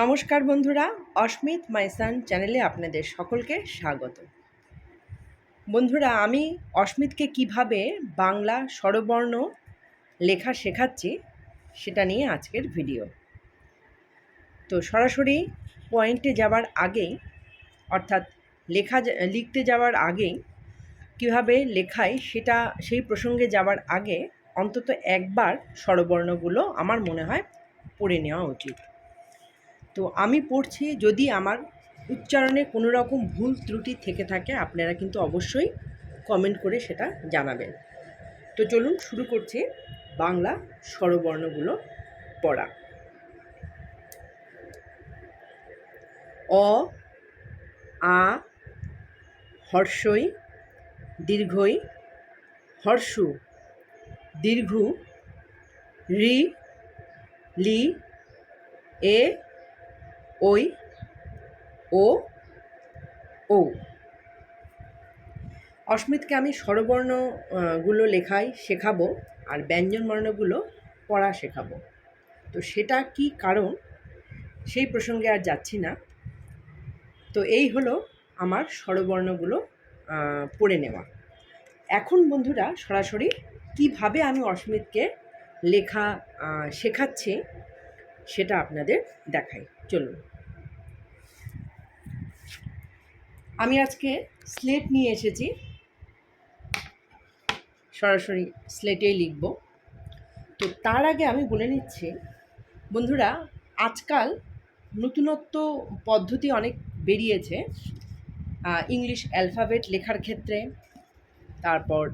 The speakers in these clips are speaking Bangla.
নমস্কার বন্ধুরা, অস্মিত মাইসান চ্যানেলে আপনাদের সকলকে স্বাগত। বন্ধুরা, আমি অস্মিতকে কীভাবে বাংলা স্বরবর্ণ লেখা শেখাচ্ছি সেটা নিয়ে আজকের ভিডিও। তো সরাসরি পয়েন্টে যাওয়ার আগেই, অর্থাৎ লেখা লিখতে যাওয়ার আগেই কীভাবে লেখায় সেটা, সেই প্রসঙ্গে যাওয়ার আগে অন্তত একবার স্বরবর্ণগুলো আমার মনে হয় পড়ে নেওয়া উচিত। তো আমি পড়ছি যদি আমার উচ্চারণে কোনো রকম ভুল ত্রুটি থেকে থাকে, আপনারা কিন্তু অবশ্যই কমেন্ট করে সেটা জানাবেন। তো চলুন শুরু করছি বাংলা স্বরবর্ণগুলো পড়া। অ, আ, হর্ষই, দীর্ঘই, হর্ষু, দীর্ঘ, রি, লি, এ ওই, ও ও অস্মিতকে আমি স্বরবর্ণগুলো লেখাই শেখাবো আর ব্যঞ্জন বর্ণগুলো পড়া শেখাবো। তো সেটা কি কারণ? সেই প্রসঙ্গে আর যাচ্ছি না। তো এই হলো আমার স্বরবর্ণগুলো পড়ে নেওয়া। এখন বন্ধুরা সরাসরি কীভাবে আমি অস্মিতকে লেখা শেখাচ্ছি সেটা আপনাদের দেখাই। চলুন। আমি আজকে স্লেট নিয়ে এসেছি। সরাসরি স্লেটেই লিখব। তো তার আগে আমি বলে নিচ্ছি, বন্ধুরা, আজকাল নতুনত্ব পদ্ধতি অনেক বেরিয়েছে ইংলিশ অ্যালফাবেট লেখার ক্ষেত্রে, তারপর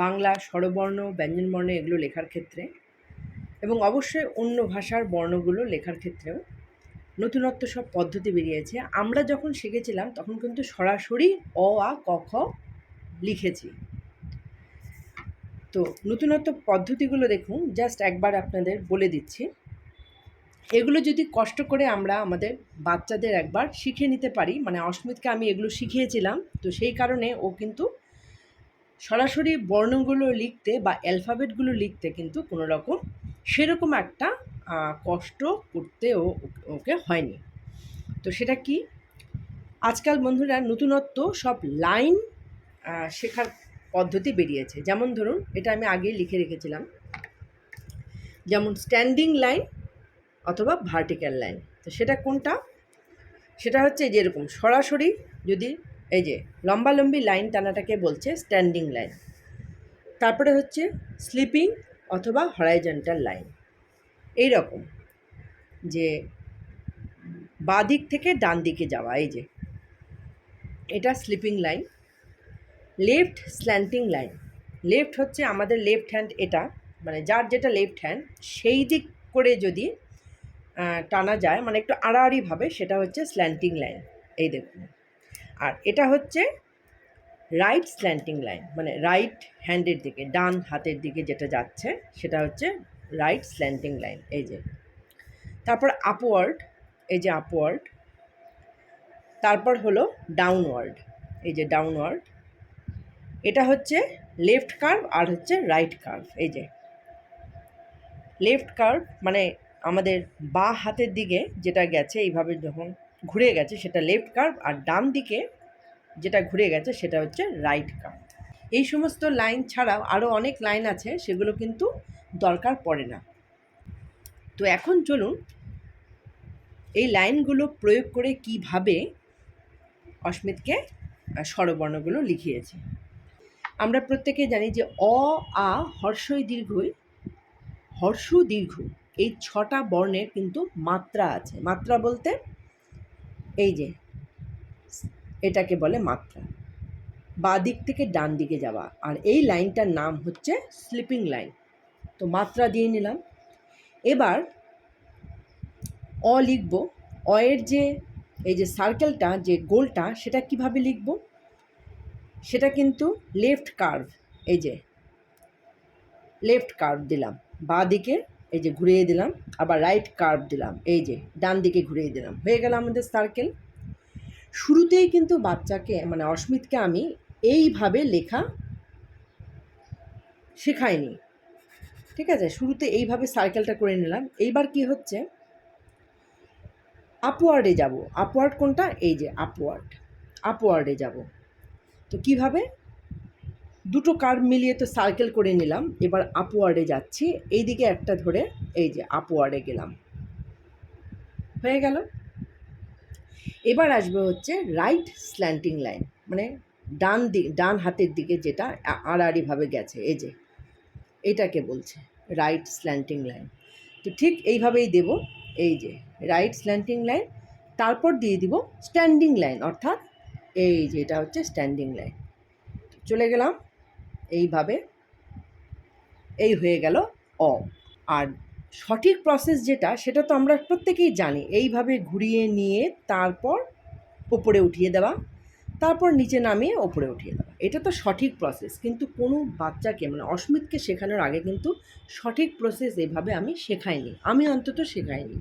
বাংলা স্বরবর্ণ, ব্যঞ্জনবর্ণ এগুলো লেখার ক্ষেত্রে, এবং অবশ্যই অন্য ভাষার বর্ণগুলো লেখার ক্ষেত্রেও। নতুনত্ব সব পদ্ধতি বেরিয়েছে। আমরা যখন শিখেছিলাম, তখন কিন্তু সরাসরি অ, আ, ক, খ লিখেছি। তো নতুনত্ব পদ্ধতিগুলো দেখুন জাস্ট একবার আপনাদের বলে দিচ্ছি। এগুলো যদি কষ্ট করে আমরা আমাদের বাচ্চাদের একবার শিখে নিতে পারি মানে অস্মিতকে আমি এগুলো শিখিয়েছিলাম, তো সেই কারণে ও কিন্তু সরাসরি বর্ণগুলো লিখতে বা অ্যালফাবেটগুলো লিখতে কিন্তু কোনো রকম সেরকম একটা কষ্ট করতে ও ওকে হয়নি। তো সেটা কি? আজকাল বন্ধুরা নতুনত্ব সব লাইন শেখার পদ্ধতি বেরিয়েছে। যেমন ধরুন, এটা আমি আগেই লিখে রেখেছিলাম। যেমন স্ট্যান্ডিং লাইন অথবা ভার্টিক্যাল লাইন তো সেটা কোনটা? সেটা হচ্ছে যেরকম সরাসরি যদি এই যে লম্বালম্বি লাইন টানাটাকে বলছে স্ট্যান্ডিং লাইন তারপরে হচ্ছে স্লিপিং অথবা হরাইজন্টাল লাইন এই রকম যে বাঁ দিক থেকে ডান দিকে যাওয়া, এই যে। এটা sleeping line left slanting line left হচ্ছে আমাদের লেফট হ্যান্ড এটা মানে যার যেটা লেফট হ্যান্ড সেই দিক করে যদি টানা যায় মানে একটু আড়াআড়িভাবে সেটা হচ্ছে স্ল্যান্টিং লাইন এই দেখুন। আর এটা হচ্ছে রাইট স্ল্যান্টিং লাইন মানে রাইট হ্যান্ডের দিকে, ডান হাতের দিকে যেটা যাচ্ছে, সেটা হচ্ছে রাইট স্ল্যান্টিং লাইন এই যে। তারপর আপওয়ার্ড এই যে আপওয়ার্ড তারপর হলো ডাউনওয়ার্ড এই যে ডাউনওয়ার্ড এটা হচ্ছে লেফট কার্ভ আর হচ্ছে রাইট কার্ভ এই যে। লেফট কার্ভ মানে আমাদের বাঁ হাতের দিকে যেটা গেছে, এইভাবে যখন ঘুরে গেছে সেটা লেফট কার্ভ আর ডান দিকে যেটা ঘুরে গেছে সেটা হচ্ছে রাইট কার্ভ এই সমস্ত লাইন ছাড়াও আরও অনেক লাইন আছে, সেগুলো কিন্তু দরকার পড়ে না। তো এখন চলুন এই লাইনগুলো প্রয়োগ করে কীভাবে অস্মিতকে স্বরবর্ণগুলো লিখিয়েছে। আমরা প্রত্যেকে জানি যে অ, আ, হর্ষই দীর্ঘই, হর্ষ দীর্ঘ, এই ছটা বর্ণের কিন্তু মাত্রা আছে। মাত্রা বলতে এই যে, এটাকে বলে মাত্রা। বাঁ দিক থেকে ডান দিকে যাওয়া। আর এই লাইনটার নাম হচ্ছে স্লিপিং লাইন। তো মাত্রা দিয়ে নিলাম। এবার অ লিখব। অ এর যে, এই যে সার্কেলটা যে গোলটা, সেটা কীভাবে লিখব? সেটা কিন্তু লেফট কার্ভ এই যে লেফট কার্ভ দিলাম। বাঁ দিকে, এই যে ঘুরিয়ে দিলাম। আবার রাইট কার্ভ দিলাম, এই যে ডান দিকে ঘুরিয়ে দিলাম। হয়ে গেল আমাদের সার্কেল শুরুতেই কিন্তু বাচ্চাকে মানে অস্মিতকে আমি এইভাবে লেখা শেখাইনি। ঠিক আছে? শুরুতে এইভাবে সার্কেলটা করে নিলাম। এইবার কি হচ্ছে? আপওয়ার্ডে যাব। আপওয়ার্ড কোনটা? এই যে আপওয়ার্ড আপওয়ার্ডে যাব। তো কীভাবে? দুটো কার্ভ মিলিয়ে তো সার্কেল করে নিলাম। এবার আপওয়ার্ডে যাচ্ছি। এইদিকে একটা ধরে এই যে আপওয়ার্ডে গেলাম। হয়ে গেল? এবার আসবে হচ্ছে রাইট স্ল্যান্টিং লাইন মানে ডান দিক ডান হাতের দিকে যেটা আড়াআড়িভাবে গেছে। এই যে এটাকে বলছে রাইট স্ল্যান্টিং লাইন তো ঠিক এইভাবেই দেব, এই যে রাইট স্ল্যান্টিং লাইন তারপর দিয়ে দিব স্ট্যান্ডিং লাইন অর্থাৎ এই যে এটা হচ্ছে স্ট্যান্ডিং লাইন চলে গেলাম, এইভাবে, এই হয়ে গেল অ। আর সঠিক প্রসেস যেটা, সেটা তো আমরা প্রত্যেকেই জানি, এইভাবে ঘুরিয়ে নিয়ে তারপর ওপরে উঠিয়ে দেওয়া। তারপর নিচে নামিয়ে ওপরে উঠিয়ে দেওয়া। এটা তো সঠিক প্রসেস কিন্তু কোনো বাচ্চাকে মানে অস্মিতকে শেখানোর আগে কিন্তু সঠিক প্রসেস এভাবে আমি শেখাইনি। আমি অন্তত শেখাইনি।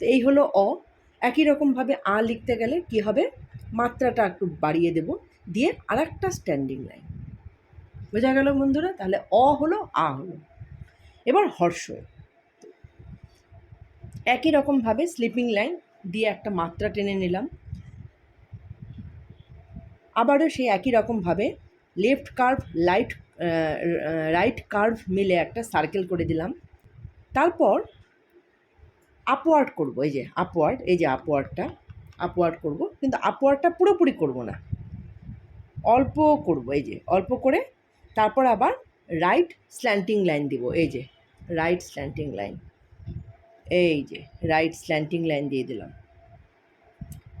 তো এই হলো অ। একই রকমভাবে আ লিখতে গেলে কি হবে? মাত্রাটা একটু বাড়িয়ে দেব। দিয়ে আরেকটা স্ট্যান্ডিং লাইন বোঝা গেল বন্ধুরা? তাহলে অ হলো, আ হলো। এবার হর্ষ। একই রকমভাবে স্লিপিং লাইন দিয়ে একটা মাত্রা টেনে নিলাম। আবারও সেই একই রকমভাবে left curve light right curve মিলে একটা সার্কেল করে দিলাম। তারপর আপওয়ার্ড করব, এই যে আপওয়ার্ড এই যে আপওয়ার্ডটা আপওয়ার্ড করব। কিন্তু আপওয়ার্ডটা পুরোপুরি করব না। অল্প করব, এই যে অল্প করে। তারপর আবার রাইট স্ল্যান্টিং লাইন দিব, এই যে রাইট স্ল্যান্টিং লাইন এই যে রাইট স্ল্যান্টিং লাইন দিয়ে দিলাম।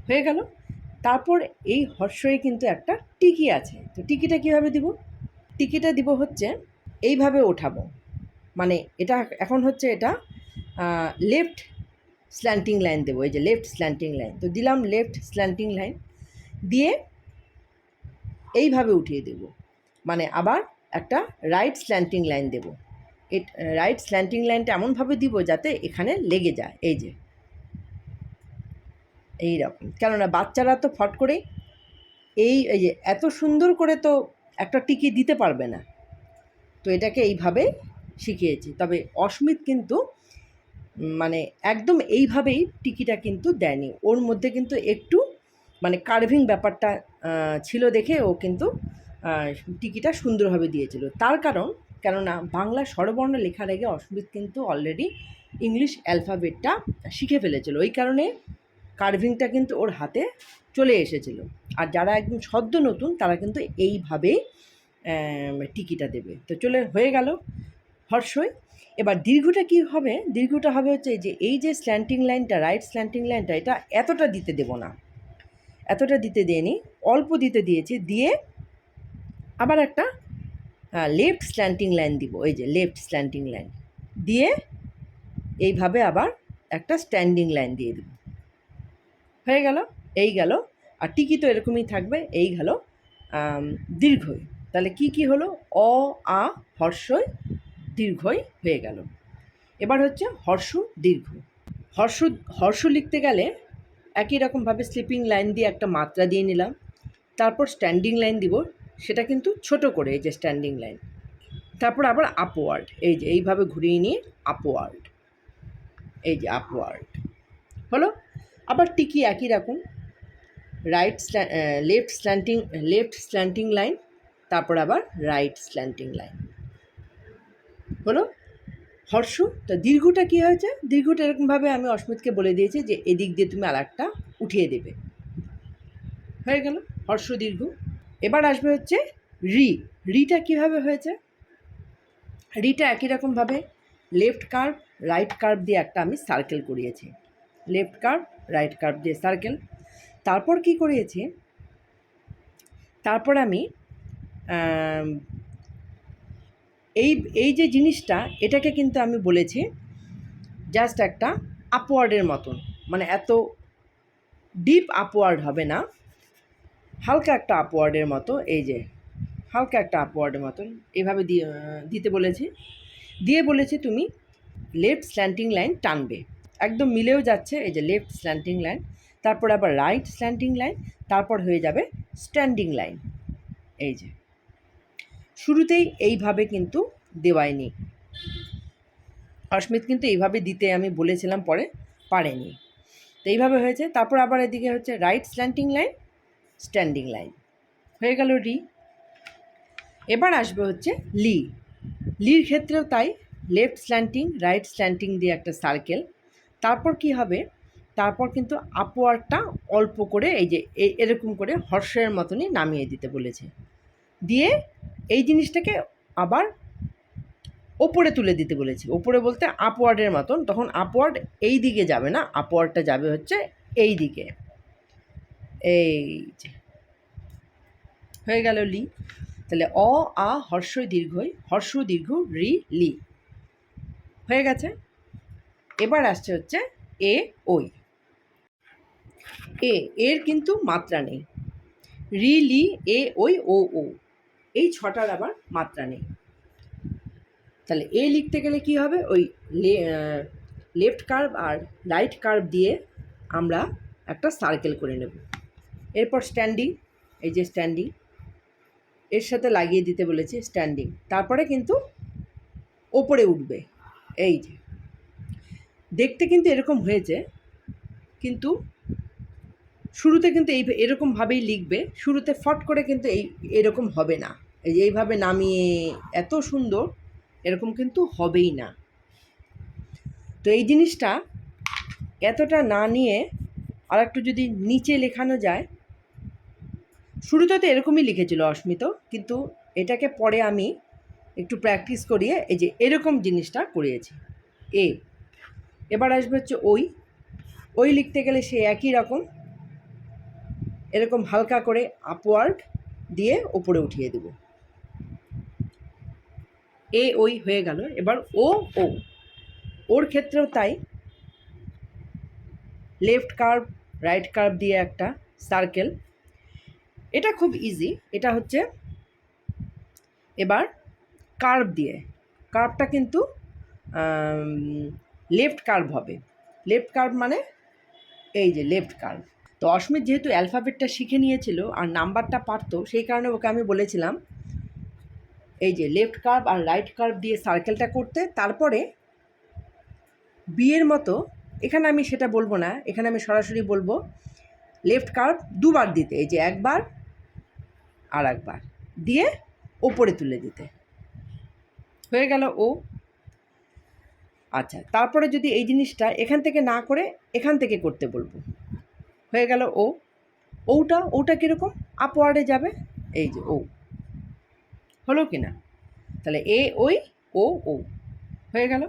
হয়ে গেল? তারপর এই হর্ষই কিন্তু একটা টিকি আছে। তো টিকিটা কীভাবে দিব? টিকিটা দিব হচ্ছে এইভাবে ওঠাবো। মানে এটা এখন হচ্ছে এটা লেফট স্ল্যান্টিং লাইন দেবো। এই যে লেফট স্ল্যান্টিং লাইন তো দিলাম লেফট স্ল্যান্টিং লাইন দিয়ে এইভাবে উঠিয়ে দেব। মানে আবার একটা রাইট স্ল্যান্টিং লাইন দেব। এ রাইট স্ল্যান্টিং লাইনটা এমনভাবে দিব যাতে এখানে লেগে যায়। এই যে। এই রকম কেননা বাচ্চারা তো ফট করে এই এই যে এত সুন্দর করে তো একটা টিকি দিতে পারবে না। তো এটাকে এইভাবে শিখিয়েছি। তবে অস্মিত কিন্তু মানে একদম এইভাবেই টিকিটা কিন্তু দেয়নি। ওর মধ্যে কিন্তু একটু মানে কার্ভিং ব্যাপারটা ছিল দেখে ও কিন্তু টিকিটা সুন্দরভাবে দিয়েছিল। তার কারণ, কেননা বাংলা স্বরবর্ণ লেখার আগে অস্মিত কিন্তু অলরেডি ইংলিশ অ্যালফাবেটটা শিখে ফেলেছিল। ওই কারণে কার্ভিংটা কিন্তু ওর হাতে চলে এসেছিল। আর যারা একদম সদ্য নতুন, তারা কিন্তু এইভাবেই টিকিটা দেবে। তো চলে হয়ে গেল হর্ষই এবার দীর্ঘটা কি হবে? দীর্ঘটা হবে হচ্ছে যে, এই যে স্ল্যান্টিং লাইনটা রাইট স্ল্যান্টিং লাইনটা এটা এতটা দিতে দেব না। এতটা দিতে দিইনি, অল্প দিতে দিয়েছি, দিয়ে আবার একটা লেফট স্ল্যান্টিং লাইন দিব। এই যে লেফট স্ল্যান্টিং লাইন দিয়ে এইভাবে আবার একটা স্ট্যান্ডিং লাইন দিয়ে দিব। হয়ে গেল, এই গেল। আর টিকি তো এরকমই থাকবে, এই গেল। দীর্ঘই। তাহলে কি কি হলো? অ, আ, হর্ষই, দীর্ঘই হয়ে গেল। এবার হচ্ছে হর্ষ, দীর্ঘ। হর্ষ হর্ষ লিখতে গেলে একই রকমভাবে স্লিপিং লাইন দিয়ে একটা মাত্রা দিয়ে নিলাম। তারপর স্ট্যান্ডিং লাইন দিব, সেটা কিন্তু ছোট করে, এই যে স্ট্যান্ডিং লাইন। তারপর আবার আপওয়ার্ড, এই যে এইভাবে ঘুরিয়ে নিয়ে আপওয়ার্ড। এই যে আপওয়ার্ড। হলো আবার টিকি একই রকম right left slanting left slanting line তারপর আবার রাইট স্ল্যান্টিং লাইন হলো? হর্ষ, তো দীর্ঘটা কী হয়েছে? দীর্ঘটা এরকমভাবে আমি অস্মিতকে বলে দিয়েছি যে এদিক দিয়ে তুমি একটা উঠিয়ে দেবে। হয়ে গেল, হর্ষ দীর্ঘ। এবার আসবে হচ্ছে রি। রিটা কীভাবে হয়েছে? রিটা একই রকমভাবে লেফট কার্ভ রাইট কার্ভ দিয়ে একটা আমি সার্কেল করিয়েছি। লেফট কার্ভ রাইট কার্ভ দিয়ে সার্কেল তারপর কি করিয়েছি? তারপর আমি এই এই যে জিনিসটা, এটাকে কিন্তু আমি বলেছি জাস্ট একটা আপওয়ার্ডের মতন। মানে এত ডিপ আপওয়ার্ড হবে না। হালকা একটা আপওয়ার্ডের মতো, এই যে, হালকা একটা আপওয়ার্ডের মতন। এভাবে দিয়ে দিতে বলেছি। দিয়ে বলেছি তুমি লেফট স্ল্যান্টিং লাইন টানবে। একদম মিলেও যাচ্ছে, এই যে লেফট স্ল্যান্টিং লাইন তারপর আবার রাইট স্ল্যান্টিং লাইন তারপর হয়ে যাবে স্ট্যান্ডিং লাইন এই যে। শুরুতেই এইভাবে কিন্তু দেওয়ায়নি অস্মিত কিন্তু এইভাবে দিতে আমি বলেছিলাম, পরে পারেনি। তো এইভাবে হয়েছে, তারপর আবার এদিকে হচ্ছে right slanting line standing line হয়ে গেল রি। এবার আসবে হচ্ছে লি। লির ক্ষেত্রেও তাই লেফট স্ল্যান্টিং রাইট স্ল্যান্টিং দিয়ে একটা সার্কেল তারপর কি হবে? তারপর কিন্তু আপওয়ার্ডটা অল্প করে এই যে এরকম করে হর্ষের মতনই নামিয়ে দিতে বলেছে। দিয়ে এই জিনিসটাকে আবার ওপরে তুলে দিতে বলেছি। ওপরে বলতে আপওয়ার্ডের মতন। তখন আপওয়ার্ড এই দিকে যাবে না আপওয়ার্ডটা যাবে হচ্ছে এই দিকে। এই যে। হয়ে গেল লি। তাহলে অ, আ হর্ষ দীর্ঘই, হর্ষ দীর্ঘ, রি, লি। হয়ে গেছে? এবার আসছে হচ্ছে এ, ওই। এ, এর কিন্তু মাত্রা নেই। রি, লি, এ, ওই, ও ও। এই ছটার আবার মাত্রা নেই। তাহলে এ লিখতে গেলে কি হবে? ওই লেফট কার্ভ আর রাইট কার্ভ দিয়ে আমরা একটা সার্কেল করে নেব। এরপর স্ট্যান্ডিং এই যে স্ট্যান্ডিং এর সাথে লাগিয়ে দিতে বলেছি স্ট্যান্ডিং তারপরে কিন্তু ওপরে উঠবে। এই যে। দেখতে কিন্তু এরকম হয়েছে, কিন্তু শুরুতে কিন্তু এই এরকমভাবেই লিখবে, শুরুতে ফট করে কিন্তু এই এরকম হবে না। এই যে এইভাবে নামিয়ে এত সুন্দর, এরকম কিন্তু হবেই না। তো এই জিনিসটা এতটা না নিয়ে আর একটু যদি নিচে লেখানো যায়, শুরুতে তো এরকমই লিখেছিল অস্মিত, কিন্তু এটাকে পরে আমি একটু প্র্যাকটিস করিয়ে এই যে এরকম জিনিসটা করিয়েছি। এ এবার আসবে হচ্ছে ওই। ওই লিখতে গেলে সে একই রকম। এরকম হালকা করে আপওয়ার্ড দিয়ে ওপরে উঠিয়ে দেব। এ, ওই হয়ে গেল। এবার ও ও। ওর ক্ষেত্রেও তাই। লেফট কার্ভ, রাইট কার্ভ দিয়ে একটা সার্কেল এটা খুব ইজি এটা হচ্ছে এবার কার্ভ দিয়ে। কার্ভটা কিন্তু লেফট কার্ভ হবে। লেফট কার্ভ মানে এই যে লেফট কার্ভ। তো অস্মিত যেহেতু অ্যালফাবেটটা শিখে নিয়েছিল আর নাম্বারটা পারতো, সেই কারণে ওকে আমি বলেছিলাম, এই যে লেফট কার্ভ আর রাইট কার্ভ দিয়ে সার্কেলটা করতে। তারপরে বিয়ের মতো, এখানে আমি সেটা বলব না, এখানে আমি সরাসরি বলব, লেফট কার্ভ দুবার দিতে, এই যে একবার আর একবার, দিয়ে ওপরে তুলে দিতে। হয়ে গেল ও আচ্ছা তারপরে যদি এই জিনিসটা এখান থেকে না করে এখান থেকে করতে বলব। হয়ে গেল ও। ওটা ওটা কীরকম? আপওয়ার্ডে যাবে, এই যে ও। হলো কি না? তাহলে এ, ওই, ও ও। হয়ে গেল।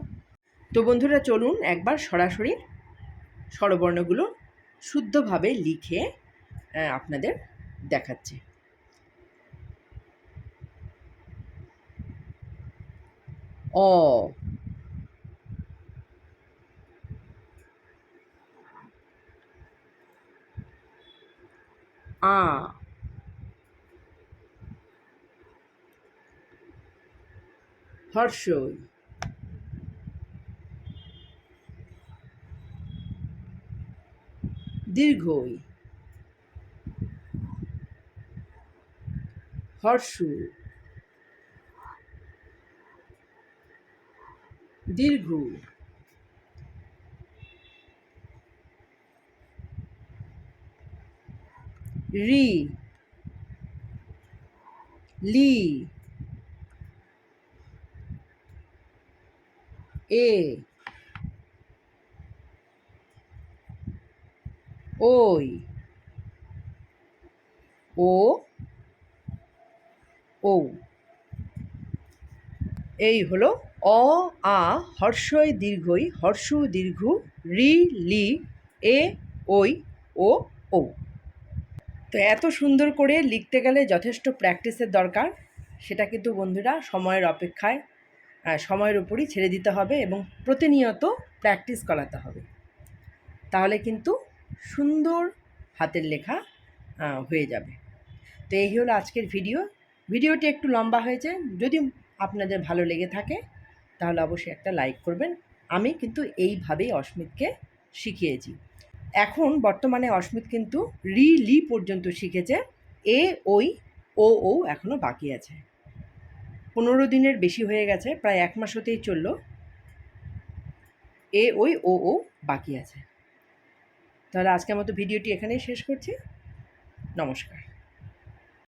তো বন্ধুরা, চলুন একবার সরাসরি স্বরবর্ণগুলো শুদ্ধভাবে লিখে আপনাদের দেখাচ্ছে। অ আ। হর্ষই। দীর্ঘই। হর্ষু। দীর্ঘ রি, লি, এ, ওই, ও ও এই হলো অ, আ, হর্ষই দীর্ঘই, হর্ষ দীর্ঘ, রি, লি, এ, ওই, ও ও তো এত সুন্দর করে লিখতে গেলে যথেষ্ট প্র্যাকটিসের দরকার। সেটা কিন্তু বন্ধুরা সময়ের অপেক্ষায় সময়ের উপরই ছেড়ে দিতে হবে এবং প্রতিনিয়ত প্র্যাকটিস করাতে হবে। তাহলে কিন্তু সুন্দর হাতের লেখা হয়ে যাবে। তো এই হলো আজকের ভিডিও। ভিডিওটি একটু লম্বা হয়েছে। যদি আপনাদের ভালো লেগে থাকে, তাহলে অবশ্যই একটা লাইক করবেন। আমি কিন্তু এইভাবেই অস্মিতকে শিখিয়েছি। এখন বর্তমানে অস্মিত কিন্তু রি লি পর্যন্ত শিখেছে। এ, ওই, ও ও এখনও বাকি আছে। পনেরো দিনের বেশি হয়ে গেছে, প্রায় এক মাস হতেই চলল। এ, ওই, ও ও বাকি আছে। তাহলে আজকের মতো ভিডিওটি এখানেই শেষ করছি। নমস্কার।